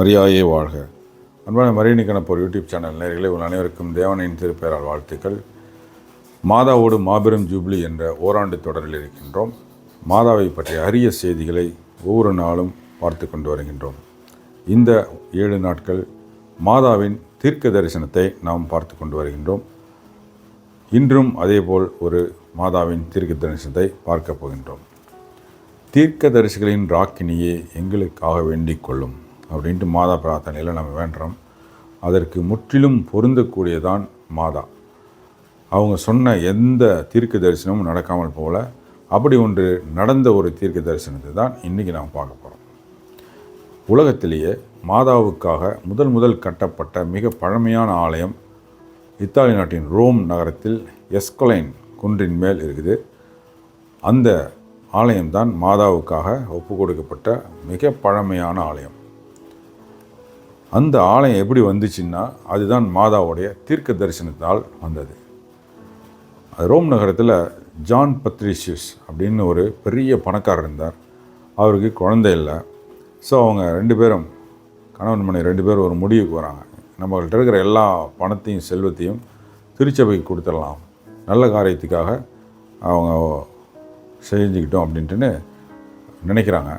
மரியாயே வாழ்க. அன்பான மரியணி கணப்போர் யூடியூப் சேனல் நேர்களை உங்கள் அனைவருக்கும் தேவனின் திருப்பெயரால் வாழ்த்துக்கள். மாதாவோடு மாபெரும் ஜூப்ளி என்ற ஓராண்டு தொடரில் இருக்கின்றோம். மாதாவை பற்றிய அரிய செய்திகளை ஒவ்வொரு நாளும் பார்த்து கொண்டு வருகின்றோம். இந்த ஏழு நாட்கள் மாதாவின் தீர்க்க தரிசனத்தை நாம் பார்த்து கொண்டு வருகின்றோம். இன்றும் அதேபோல் ஒரு மாதாவின் தீர்க்க தரிசனத்தை பார்க்க போகின்றோம். தீர்க்க தரிசிகளின் ராக்கினியே எங்களுக்காக வேண்டிக் கொள்ளும். அப்படின்ட்டு மாதா பிரார்த்தனையில் நம்ம வேண்டுறோம். அதற்கு முற்றிலும் பொருந்தக்கூடியதான் மாதா. அவங்க சொன்ன எந்த தீர்க்க தரிசனமும் நடக்காமல் போல அப்படி ஒன்று நடந்த ஒரு தீர்க்க தரிசனத்தை தான் இன்றைக்கி நாம் பார்க்க போகிறோம் உலகத்திலேயே மாதாவுக்காக முதல் முதல் கட்டப்பட்ட மிக பழமையான ஆலயம் இத்தாலி நாட்டின் ரோம் நகரத்தில் எஸ்கொலைன் குன்றின் மேல் இருக்குது. அந்த ஆலயம்தான் மாதாவுக்காக ஒப்பு கொடுக்கப்பட்ட மிக பழமையான ஆலயம். அந்த ஆலயம் எப்படி வந்துச்சுன்னா அதுதான் மாதாவுடைய தீர்க்க தரிசனத்தால் வந்தது. அது ரோம் நகரத்தில் ஜான் பத்ரிஷியஸ் அப்படின்னு ஒரு பெரிய பணக்காரர் இருந்தார். அவருக்கு குழந்தை இல்லை. ஸோ அவங்க ரெண்டு பேரும் கணவன் மனைவி ரெண்டு பேரும் ஒரு முடிவுக்கு வராங்க. நம்மகிட்ட இருக்கிற எல்லா பணத்தையும் செல்வத்தையும் திருச்சபைக்கு கொடுத்துடலாம். நல்ல காரியத்துக்காக அவங்க செஞ்சுக்கிட்டோம் அப்படின்ட்டுன்னு நினைக்கிறாங்க.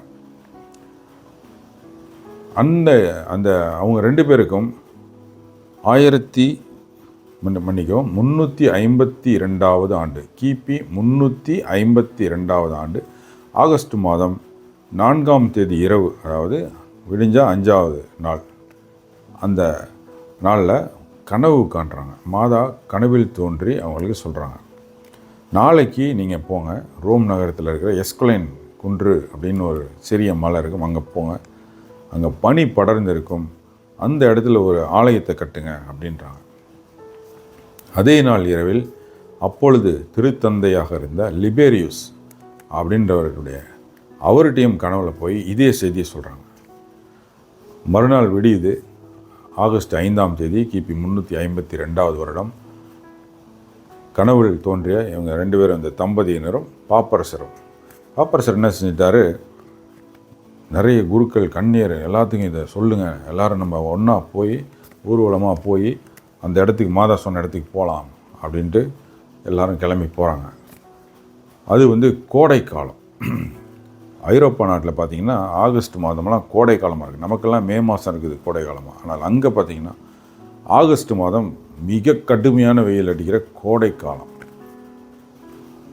அந்த அந்த அவங்க ரெண்டு பேருக்கும் ஆயிரத்தி மன்னிக்கவும் முந்நூற்றி ஐம்பத்தி ரெண்டாவது ஆண்டு கிபி முந்நூற்றி ஐம்பத்தி ரெண்டாவது ஆண்டு ஆகஸ்ட் மாதம் நான்காம் தேதி இரவு அதாவது விடிஞ்சா அஞ்சாவது நாள். அந்த நாளில் கனவு காண்றாங்க. மாதா கனவில் தோன்றி அவங்களுக்கு சொல்கிறாங்க நாளைக்கு நீங்கள் போங்க. ரோம் நகரத்தில் இருக்கிற எஸ்குலைன் குன்று அப்படின்னு ஒரு சிறிய மலை இருக்கும் அங்கே போங்க. அங்கே பனி படர்ந்திருக்கும். அந்த இடத்துல ஒரு ஆலயத்தை கட்டுங்க அப்படின்றாங்க. அதே நாள் இரவில் அப்பொழுது திருத்தந்தையாக இருந்த லிபேரியூஸ் அப்படின்றவர்களுடைய அவர்கிட்டையும் கனவுல போய் இதே செய்தியை சொல்கிறாங்க மறுநாள் விடியுது. ஆகஸ்ட் ஐந்தாம் தேதி கிபி முந்நூற்றி ஐம்பத்தி ரெண்டாவது வருடம். கனவுகள் தோன்றிய இவங்க ரெண்டு பேரும் இந்த தம்பதியினரும் பாப்பரசரும். பாப்பரசர் என்ன செஞ்சிட்டாரு? நிறைய குருக்கள் கண்ணீர் எல்லாத்துக்கும் இதை சொல்லுங்கள் எல்லாரும் நம்ம ஒன்றா போய் ஊர்வலமாக போய் அந்த இடத்துக்கு மாதா சொன்ன இடத்துக்கு போகலாம் அப்படின்ட்டு எல்லாரும் கிளம்பி போகிறாங்க அது வந்து கோடை காலம் ஐரோப்பா நாட்டில் பார்த்திங்கன்னா ஆகஸ்ட் மாதம்லாம் கோடை காலமாக இருக்குது நமக்கெல்லாம் மே மாதம் இருக்குது கோடை காலமாக ஆனால் அங்கே பார்த்திங்கன்னா ஆகஸ்ட் மாதம் மிக கடுமையான வெயில் அடிக்கிற கோடை காலம்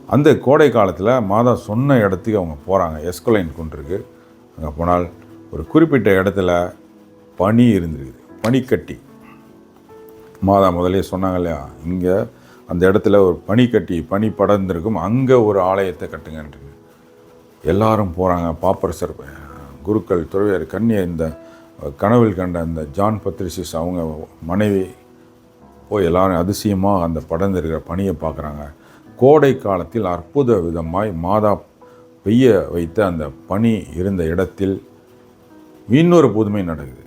அந்த கோடை காலத்தில் மாதா சொன்ன இடத்துக்கு அவங்க போகிறாங்க எஸ்கொலைன் கொண்டிருக்கு அங்கே போனால் ஒரு குறிப்பிட்ட இடத்துல பனி இருந்திருக்குது. பனிக்கட்டி. மாதா முதலே சொன்னாங்க இல்லையா? இங்கே அந்த இடத்துல ஒரு பனிக்கட்டி பனி படர்ந்திருக்கும். அங்கே ஒரு ஆலயத்தை கட்டுங்கன்ட்டு. எல்லாரும் போகிறாங்க பாப்பரசர் குருக்கள் துறவியர் கன்னியை இந்த கனவில் கண்ட அந்த ஜான் பத்ரிசிஸ் அவங்க மனைவி போய் எல்லாரும் அதிசயமாக அந்த படர்ந்திருக்கிற பணியை பார்க்குறாங்க. கோடை காலத்தில் அற்புத விதமாய் மாதா பெய்ய வைத்த அந்த பனி இருந்த இடத்தில் இன்னொரு புதுமை நடக்குது.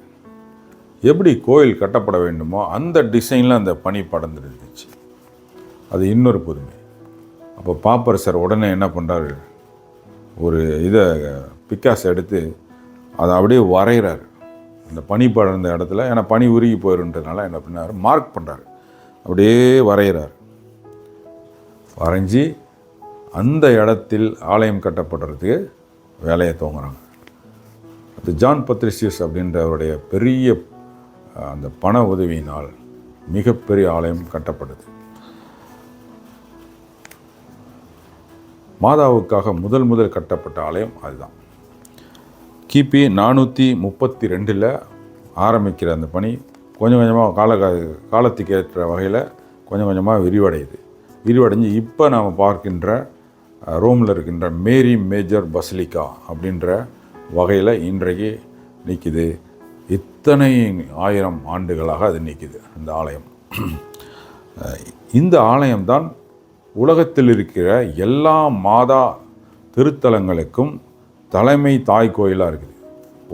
எப்படி கோயில் கட்டப்பட வேண்டுமோ அந்த டிசைனில் அந்த பனி படர்ந்துருந்துச்சு. அது இன்னொரு புதுமை. அப்போ பாப்பரசர் உடனே என்ன பண்ணுறாரு ஒரு இதை பிக்காஸ் எடுத்து அதை அப்படியே வரைகிறாரு அந்த பனி படர்ந்த இடத்துல ஏன்னா பனி உருகி போயிருன்றதுனால என்ன பண்ணார்? மார்க் பண்ணுறாரு அப்படியே வரைகிறார் வரைஞ்சி அந்த இடத்தில் ஆலயம் கட்டப்படுறதுக்கு வேலையை துவங்குறாங்க. அது ஜான் பத்ரிசியஸ் அப்படின்றவருடைய பெரிய அந்த பண உதவியினால் மிகப்பெரிய ஆலயம் கட்டப்படுது. மாதாவுக்காக முதல் முதல் கட்டப்பட்ட ஆலயம் அதுதான். கிபி நானூற்றி முப்பத்தி ரெண்டில் ஆரம்பிக்கிற அந்த பணி கொஞ்சம் கொஞ்சமாக கால காலத்துக்கு ஏற்ற வகையில் கொஞ்சம் கொஞ்சமாக விரிவடையுது. விரிவடைஞ்சு இப்போ நாம் பார்க்கின்ற ரோமில் இருக்கின்ற மேரி மேஜர் பசிலிக்கா அப்படின்ற வகையில் இன்றைக்கு நிற்கிது இத்தனை ஆயிரம் ஆண்டுகளாக அது நிற்கிது அந்த ஆலயம். இந்த ஆலயம்தான் உலகத்தில் இருக்கிற எல்லா மாதா திருத்தலங்களுக்கும் தலைமை தாய் கோயிலாக இருக்குது.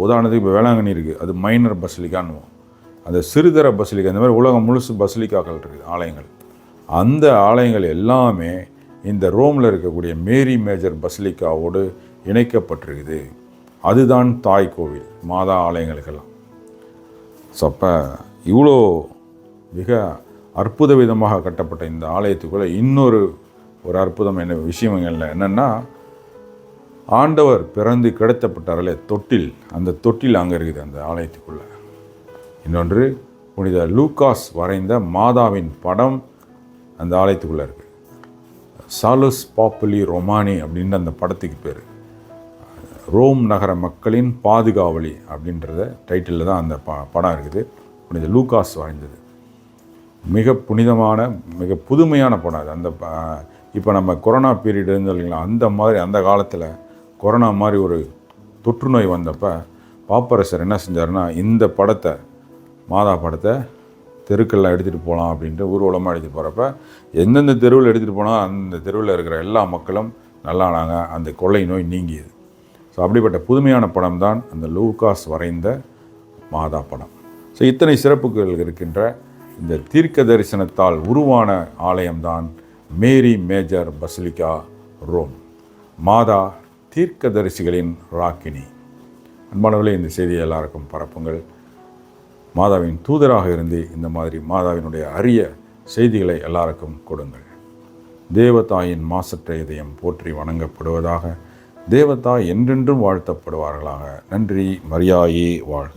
உதாரணத்துக்கு இப்போ வேளாங்கண்ணி இருக்குது அது மைனர் பசிலிக்கான்னு அந்த சிறுதர பசிலிக்கா இந்த மாதிரி உலகம் முழுசு பசிலிக்காக்கள் இருக்குது ஆலயங்கள். அந்த ஆலயங்கள் எல்லாமே இந்த ரோமில் இருக்கக்கூடிய மேரி மேஜர் பசிலிக்காவோடு இணைக்கப்பட்டிருக்குது. அதுதான் தாய் கோவில் மாதா ஆலயங்களுக்கெல்லாம். ஸோ அப்போ இவ்வளோ மிக அற்புத விதமாக கட்டப்பட்ட இந்த ஆலயத்துக்குள்ளே இன்னொரு ஒரு அற்புதம் என்ன விஷயங்களில் என்னென்னா ஆண்டவர் பிறந்து கிடத்தப்பட்டார்களே தொட்டில் அந்த தொட்டில் அங்கே இருக்குது அந்த ஆலயத்துக்குள்ளே. இன்னொன்று புனித லூக்காஸ் வரைந்த மாதாவின் படம் அந்த ஆலயத்துக்குள்ளே இருக்குது சாலஸ் பாப்புலி ரொமானி அப்படின்ற அந்த படத்துக்கு பேர். ரோம் நகர மக்களின் பாதுகாவலி அப்படின்றத டைட்டிலில் தான் அந்த ப படம் இருக்குது. புனித லூகாஸ் வாய்ந்தது. மிக புனிதமான மிக புதுமையான படம் அது. அந்த இப்போ நம்ம கொரோனா பீரியட் இல்லைங்களா அந்த மாதிரி அந்த காலத்தில் கொரோனா மாதிரி ஒரு தொற்றுநோய் வந்தப்போ பாப்பரசர் என்ன செஞ்சாருன்னா இந்த படத்தை மாதா படத்தை தெருக்கள்லாம் எடுத்துகிட்டு போகலாம் அப்படின்ட்டு ஊர்வலமாக எடுத்துகிட்டு போகிறப்ப எந்தெந்த தெருவில் எடுத்துகிட்டு போனால் அந்த தெருவில் இருக்கிற எல்லா மக்களும் நல்லானாங்க. அந்த கொள்ளை நோய் நீங்கியது. ஸோ அப்படிப்பட்ட புதுமையான படம் தான் அந்த லூகாஸ் வரைந்த மாதா படம். ஸோ இத்தனை சிறப்புகள் இருக்கின்ற இந்த தீர்க்க தரிசனத்தால் உருவான ஆலயம்தான் மேரி மேஜர் பசிலிகா ரோம். மாதா தீர்க்கதரிசிகளின் ராக்கினி. அன்பானவர்களே இந்த செய்தியை எல்லாருக்கும் பரப்புங்கள். மாதாவின் தூதராக இருந்து இந்த மாதிரி மாதாவினுடைய அரிய செய்திகளை எல்லாருக்கும் கொடுங்கள். தேவதாயின் மாசற்ற இதயம் போற்றி வணங்கப்படுவதாக தேவதாய் என்றென்றும் வாழ்த்தப்படுவார்களாக. நன்றி மரியாயே வாழ்க.